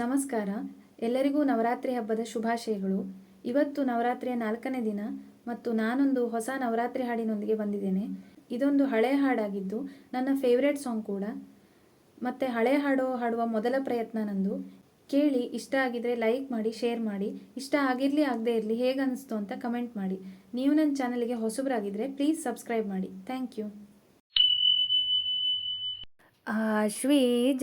ನಮಸ್ಕಾರ ಎಲ್ಲರಿಗೂ ನವರಾತ್ರಿ ಹಬ್ಬದ ಶುಭಾಶಯಗಳು ಇವತ್ತು ನವರಾತ್ರಿಯ ನಾಲ್ಕನೇ ದಿನ ಮತ್ತು ನಾನೊಂದು ಹೊಸ ನವರಾತ್ರಿ ಹಾಡಿನೊಂದಿಗೆ ಬಂದಿದ್ದೇನೆ ಇದೊಂದು ಹಳೆಯ ಹಾಡಾಗಿದ್ದು ನನ್ನ ಫೇವ್ರೆಟ್ ಸಾಂಗ್ ಕೂಡ ಮತ್ತು ಹಳೆ ಹಾಡು ಹಾಡುವ ಮೊದಲ ಪ್ರಯತ್ನ ನಂದು ಕೇಳಿ ಇಷ್ಟ ಆಗಿದ್ರೆ ಲೈಕ್ ಮಾಡಿ ಶೇರ್ ಮಾಡಿ ಇಷ್ಟ ಆಗಿರಲಿ ಆಗದೇ ಇರಲಿ ಹೇಗೆ ಅಂತ ಕಮೆಂಟ್ ಮಾಡಿ ನೀವು ನನ್ನ ಚಾನಲ್ಗೆ ಹೊಸಬರಾಗಿದ್ದರೆ ಪ್ಲೀಸ್ ಸಬ್ಸ್ಕ್ರೈಬ್ ಮಾಡಿ ಥ್ಯಾಂಕ್ ಯು आश्विजमासदलीया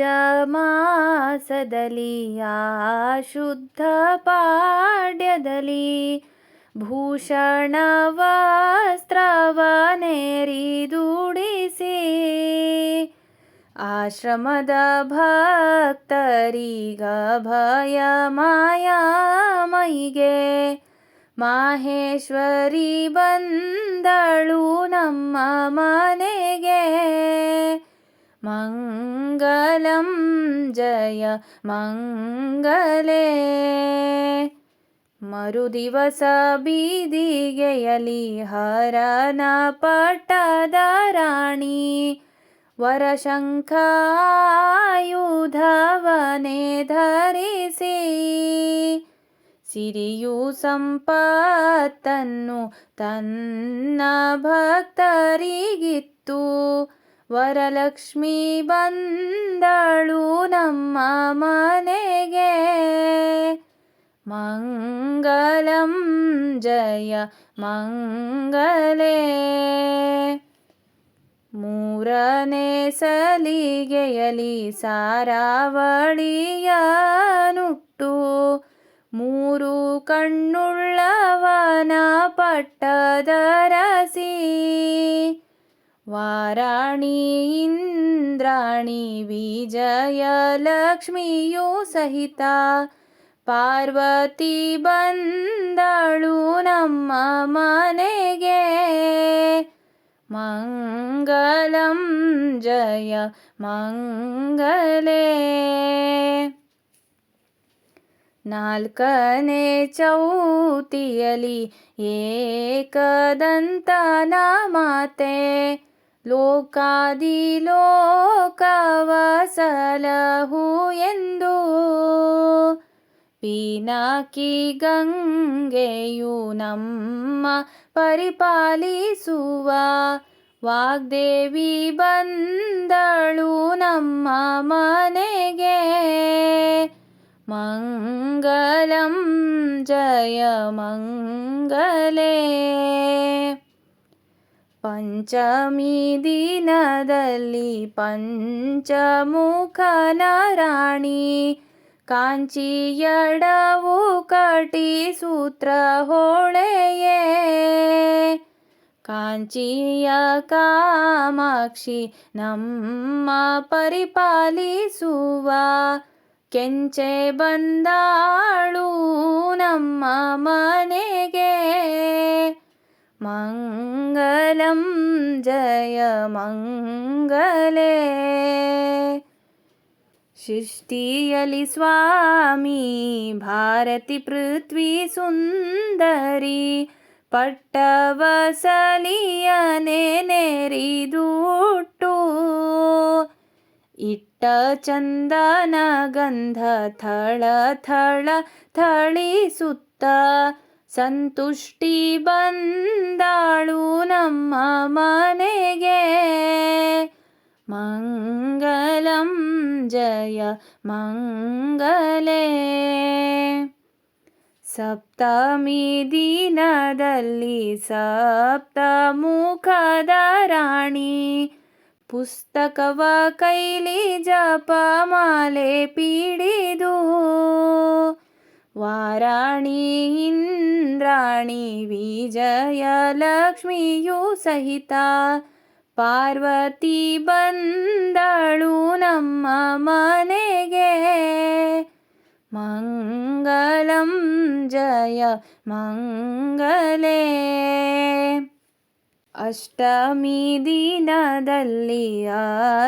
शुद्धपाड्यदली भूषणवस्त्रवनेरिदुडिसि आश्रमद भक् माहेश्वरी बन्दळु नम्म मनेगे മംഗളം ജയ ಮಂಗಲೇ ಮರುದಿವಸ ಬೀದಿಗೆಯಲಿ ಹರನ ಪಟ್ಟದ ರಾಣಿ ವರಶಂಖಾಯುಧವನೆ ಧರಿಸಿ ಸಿರಿಯು ಸಂಪತ್ತನ್ನು ತನ್ನ ಭಕ್ತರಿಗಿತ್ತು ವರಲಕ್ಷ್ಮಿ ಬಂದಳು ನಮ್ಮ ಮನೆಗೆ ಮಂಗಲಂ ಜಯ ಮಂಗಲೇ ಮೂರನೇ ಸಲಿಗೆಯಲಿ ಸಾರಾವಳಿಯನುಟ್ಟು ಮೂರು ಕಣ್ಣುಳ್ಳವನ ಪಟ್ಟದರಸಿ वाराणि इन्द्राणि विजयलक्ष्मीयो सहिता पार्वती बलु नम मनेगे मङ्गलं जय मङ्गले नाल्कने चौतियलि एकदन्तना माते ಲೋಕಾದಿ ಸಲಹು ಎಂದು ಪಿನಾಕಿ ಗಂಗೆಯು ನಮ್ಮ ಪರಿಪಾಲಿಸುವ ವಾಗ್ದೇವಿ ಬಂದಳು ನಮ್ಮ ಮನೆಗೆ ಮಂಗಲಂ ಜಯ ಮಂಗಲೆ ಪಂಚಮಿ ದಿನದಲ್ಲಿ ಪಂಚಮುಖನ ರಾಣಿ ಕಾಂಚಿಯಡವು ಕಟಿ ಸೂತ್ರ ಹೊಳೆಯೇ ಕಾಂಚಿಯ ಕಾಮಾಕ್ಷಿ ನಮ್ಮ ಪರಿಪಾಲಿಸುವ ಕೆಂಚೆ ಬಂದಾಳು ನಮ್ಮ ಮನೆಗೆ ಮಂಗ जय मङ्गले सिष्टियलि स्वामी भारती पृथ्वी सुन्दरी पट्टसलियने इट्ट चन्दन गन्ध थळ थळ थळि सुत्ता सन्तुष्टि बाळु नम मनेगे मङ्गलं जय मंगले सप्तमी दीन सप्तमुखदी पुस्तकवा कैली माले पिडिदु वाराणी वाराणि इन्द्राणि सहिता पार्वती बन्दु नम मनेगे मङ्गलं जय मङ्गले अष्टमी दिनली अष्टमुखदराणी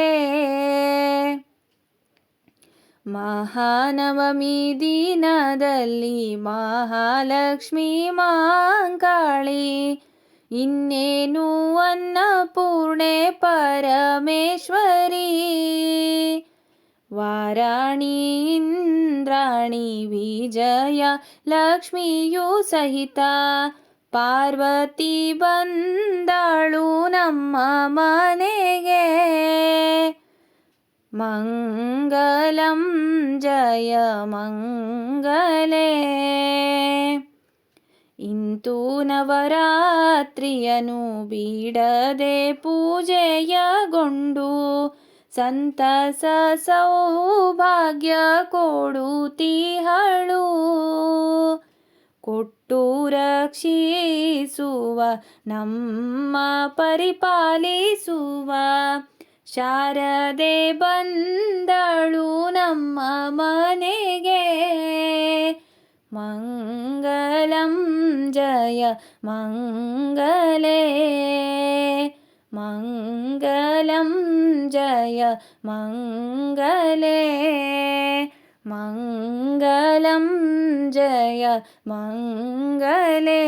ಮಹಾನವಮಿ ದಿನದಲ್ಲಿ ಮಹಾಲಕ್ಷ್ಮಿ ಮಾಂಕಾಳಿ ಇನ್ನೇನು ಅನ್ನಪೂರ್ಣೆ ಪರಮೇಶ್ವರಿ ವಾರಾಣಿ ಇಂದ್ರಾಣಿ ವಿಜಯ ಲಕ್ಷ್ಮಿಯು ಸಹಿತ ಪಾರ್ವತಿ ಬಂದಾಳು ನಮ್ಮ ಮನೆಗೆ मङ्गलं जय मङ्गले ಇಂತೂ ನವರಾತ್ರಿಯನು ಬೀಡದೆ ಪೂಜೆಯಗೊಂಡು ಸಂತಸ ಸೌಭಾಗ್ಯ ತಿಹಳು ಕೊಟ್ಟು ರಕ್ಷಿಸುವ ನಮ್ಮ ಪರಿಪಾಲಿಸುವ ಶಾರದೆ ಬಂದಳು നമ്മ ಮನೆಗೆ മംഗലം ജയ മംഗലേ മംഗലം ജയ മംഗലേ മംഗലം ജയ മംഗലേ